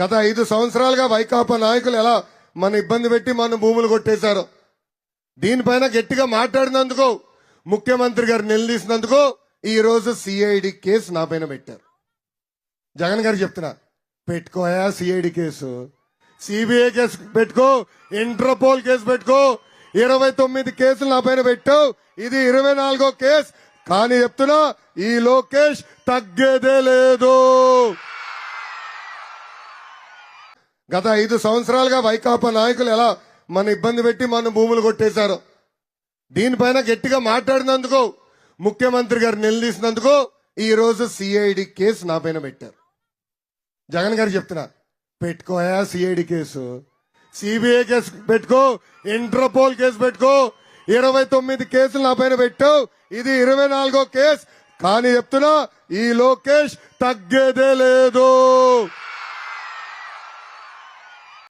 గత ఐదు సంవత్సరాలుగా వైకాపా నాయకులు ఎలా మన ఇబ్బంది పెట్టి మన భూములు కొట్టేశారు? దీనిపైన గట్టిగా మాట్లాడినందుకు ముఖ్యమంత్రి గారు నిలదీసినందుకు ఈ రోజు సిఐడి కేసు నా పైన పెట్టారు. జగన్ గారు చెప్తున్నా పెట్టుకోయా సిఐడి కేసు? సిబిఐ కేసు పెట్టుకో ఇంటర్పోల్ కేసు పెట్టుకో ఇరవై తొమ్మిది కేసులు నా పైన పెట్టావు ఇది ఇరవై నాలుగో కేసు. కానీ చెప్తున్నా ఈ లోకేష్ తగ్గేదే లేదు. గత ఐదు సంవత్సరాలుగా వైకాపా నాయకులు ఎలా మన ఇబ్బంది పెట్టి మన భూములు కొట్టేశారు? దీనిపైన గట్టిగా మాట్లాడినందుకు ముఖ్యమంత్రి గారు నిలదీసినందుకు ఈ రోజు సిఐడి కేసు నా పైన పెట్టారు. జగన్ గారు చెప్తున్నా పెట్టుకోయా సిఐడి కేసు. సిబిఐ కేసు పెట్టుకో ఇంటర్పోల్ కేసు పెట్టుకో ఇరవై తొమ్మిది కేసులు నా పైన పెట్టావు ఇది ఇరవై నాలుగో కేసు. కానీ చెప్తున్నా ఈ లోకేష్ తగ్గేదే లేదు.